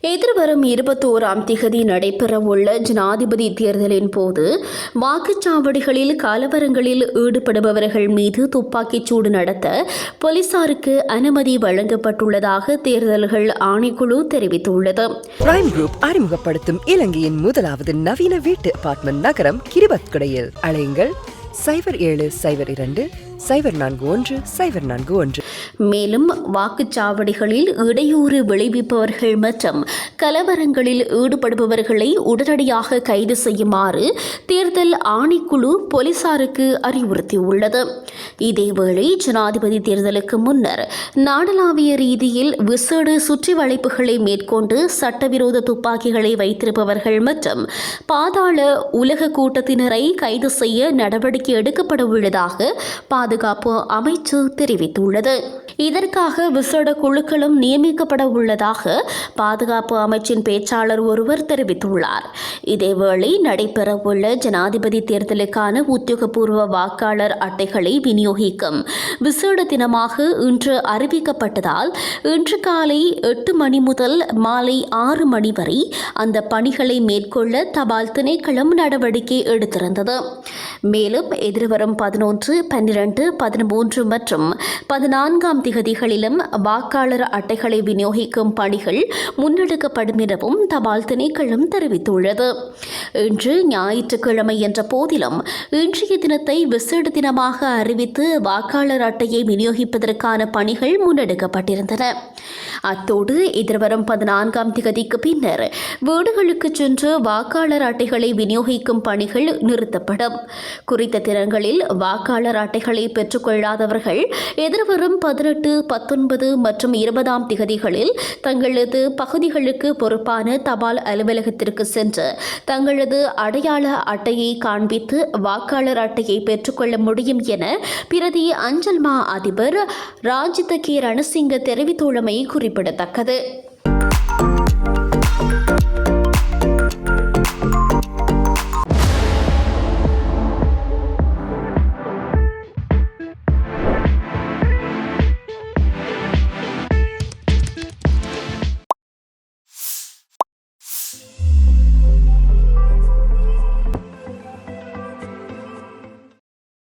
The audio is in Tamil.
எதிர்வரும் இருபத்தோராம் திகதி நடைபெறவுள்ள ஜனாதிபதி தேர்தலின் போது வாக்குச்சாவடிகளில் கலவரங்களில் ஈடுபடுபவர்கள் மீது துப்பாக்கிச் சூடு நடத்த போலீசாருக்கு அனுமதி வழங்கப்பட்டுள்ளதாக தேர்தல்கள் ஆணைக்குழு தெரிவித்துள்ளது. பிரைம் குரூப் அறிமுகப்படுத்தும் இலங்கையின் முதலாவது நவீன வீட்டு அபார்ட்மெண்ட் நகரம் கிரிபத்குடையில். அலையுங்கள். சைபர் ஏழு சைபர் இரண்டு சைபர் நான்கு ஒன்று சைபர் நான்கு ஒன்று. மேலும் வாக்குச்சாவடிகளில் இடையூறு விளைவிப்பவர்கள் மற்றும் கலவரங்களில் ஈடுபடுபவர்களை உடனடியாக கைது செய்யுமாறு தேர்தல் ஆணைக்குழு போலீசாருக்கு அறிவுறுத்தியுள்ளது. இதேவேளை ஜனாதிபதி தேர்தலுக்கு முன்னர் நாடளாவிய ரீதியில் விசேட சுற்றி வளைப்புகளை மேற்கொண்டு சட்டவிரோத துப்பாக்கிகளை வைத்திருப்பவர்கள் மற்றும் பாதாள உலக கூட்டத்தினரை கைது செய்ய நடவடிக்கை எடுக்கப்பட உள்ளதாக பாதுகாப்பு அமைச்சு தெரிவித்துள்ளது. இதற்காக விசேட குழுக்களும் நியமிக்கப்பட உள்ளதாக பாதுகாப்பு அமைச்சின் பேச்சாளர் ஒருவர் தெரிவித்துள்ளார். இதேவேளை நடைபெறவுள்ள ஜனாதிபதி தேர்தலுக்கான உத்தியோகபூர்வ வாக்காளர் அட்டைகளை விநியோகிக்கும் விசேட தினமாக இன்று அறிவிக்கப்பட்டதால் இன்று காலை எட்டு மணி முதல் மாலை ஆறு மணி வரை அந்த பணிகளை மேற்கொள்ள தபால் திணைக்களம் நடவடிக்கை எடுத்திருந்தது. மேலும் எதிர்வரும் பதினொன்று பன்னிரண்டு பதிமூன்று மற்றும் பதினான்காம் திகதிகளிலும் வாக்காளர் அட்டைகளை விநியோகிக்கும் பணிகள் முன்னெடுக்கப்படும் எனவும் தபால் திணைக்களம் தெரிவித்துள்ளது. இன்று ஞாயிற்றுக்கிழமை என்ற போதிலும் இன்றைய தினத்தை விசேட தினமாக அறிவித்து வாக்காளர் அட்டையை விநியோகிப்பதற்கான பணிகள் முன்னெடுக்கப்பட்டிருந்தன. அத்தோடு எதிர்வரும் பதினான்காம் திகதிக்கு பின்னர் வீடுகளுக்கு சென்று வாக்காளர் அட்டைகளை விநியோகிக்கும் பணிகள் நிறுத்தப்படும். குறித்த தினங்களில் வாக்காளர் அட்டைகளை பெற்றுக்கொள்ளாதவர்கள் எதிர்வரும் பதினெட்டு பதினெட்டு பத்தொன்பது மற்றும் இருபதாம் திகதிகளில் தங்களது பகுதிகளுக்கு பொறுப்பான தபால் அலுவலகத்திற்கு சென்று தங்களது அடையாள அட்டையை காண்பித்து வாக்காளர் அட்டையை பெற்றுக்கொள்ள முடியும் என பிரதி அஞ்சல் மா அதிபர் ராஜித கே ரணசிங்க தெரிவித்துள்ளமை குறிப்பிடத்தக்கது.